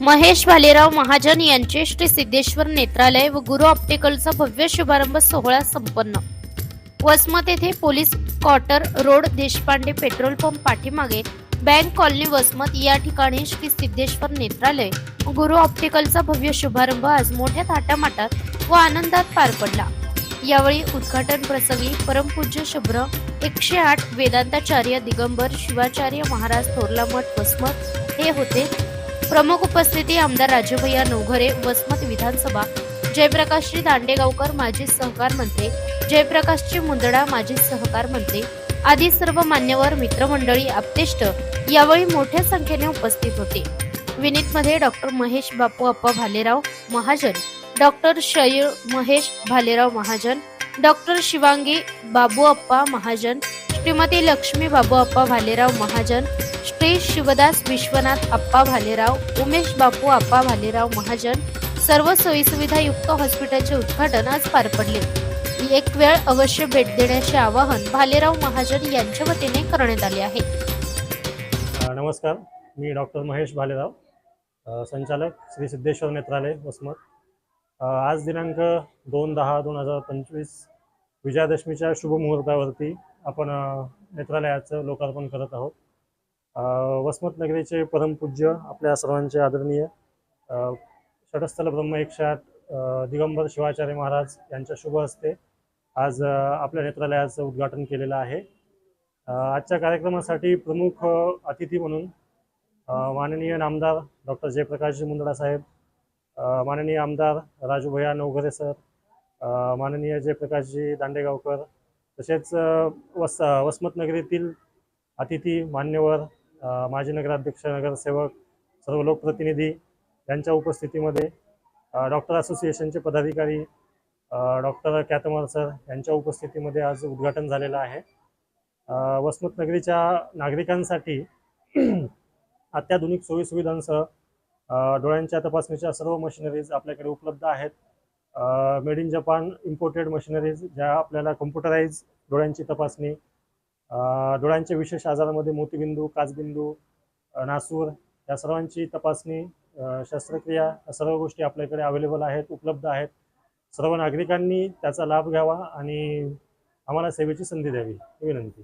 महेश भालेराव महाजन यांचे श्री सिद्धेश्वर नेत्रालय व गुरु ऑप्टिकलचा भव्य शुभारंभ सोहळा संपन्न. वसमत येथे police quarter road Deshpande petrol pump पाठीमागे बँक कॉलनी वसमत या ठिकाणी श्री सिद्धेश्वर नेत्रालय गुरु ऑप्टिकलचा भव्य शुभारंभ आज मोठ्या थाटामाटात व आनंदात पार पडला. यावेळी उद्घाटन प्रसंगी परमपूज्य शुभ्र एकशे आठ वेदांताचार्य दिगंबर शिवाचार्य महाराज थोरला मठ वसमत हे होते. प्रमुख उपस्थिती आमदार राजभैया नवघरे वसमत विधानसभा जयप्रकाशजी दांडेगावकर माजी सहकार मंत्री जयप्रकाशजी मुंदडा माजी सहकार मंत्री आदी सर्व मान्यवर मित्रमंडळी आपतेष्ट यावेळी मोठ्या संख्येने उपस्थित होते. विनीतमध्ये doctor Mahesh Bapu Appa Bhalerao Mahajan doctor Shayur Mahesh Bhalerao Mahajan doctor Shivangi Babu Appa Mahajan Shrimati Lakshmi Babu Appa Bhalerao Mahajan Shri Shivdas Vishwanath Appa Bhalerao Umesh Bapu Appa Bhalerao Mahajan सर्व सोयीसुविधा युक्त हॉस्पिटलचे उद्घाटन आज पार पडले. एक वेळ अवश्य भेट देण्याचे आवाहन भालेराव महाजन यांच्या वतीने करण्यात आले आहे. नमस्कार. मी डॉक्टर महेश भालेराव संचालक श्री सिद्धेश्वर नेत्रालय वसमत. आज दिनांक दोन दहा दोन हजार पंचवीस विजयादशमीच्या शुभमुहूर्तावरती आपण नेत्रालयाचं लोकार्पण करत आहोत. वसमत नगरीचे परमपूज्य आपल्या सर्वांचे आदरणीय षटस्थल ब्रह्म एकशात दिगंबर शिवाचार्य महाराज यांच्या शुभ हस्ते आज आपल्या नेत्रालयाचं उद्घाटन केलेलं आहे. आजच्या कार्यक्रमासाठी प्रमुख अतिथी म्हणून माननीय नामदार डॉक्टर जयप्रकाशजी मुंदडा साहेब माननीय आमदार राजू भैया नवघरे सर माननीय जयप्रकाशजी दांडेगावकर तसेच वस वसमत नगरीतील अतिथी मान्यवर माजी नगराध्यक्ष नगरसेवक सर्व लोकप्रतिनिधी यांच्या उपस्थितीमध्ये डॉक्टर असोसिएशनचे पदाधिकारी डॉक्टर कॅतमर सर यांच्या उपस्थितीमध्ये आज उद्घाटन झालेलं आहे. वसमत नगरीच्या नागरिकांसाठी अत्याधुनिक सोयीसुविधांसह डोळ्यांच्या तपासणीच्या सर्व मशिनरीज आपल्याकडे उपलब्ध आहेत. Made in Japan imported machineries ज्या आपल्याला कम्प्युटराईज डोळ्यांची तपासणी डोळ्यांच्या विशेष आजारामध्ये मोतीबिंदू काचबिंदू नासूर या सर्वांची तपासणी शस्त्रक्रिया या सर्व गोष्टी आपल्याकडे अवेलेबल आहेत उपलब्ध आहेत. सर्व नागरिकांनी त्याचा लाभ घ्यावा आणि आम्हाला सेवेची संधी द्यावी. ही विनंती.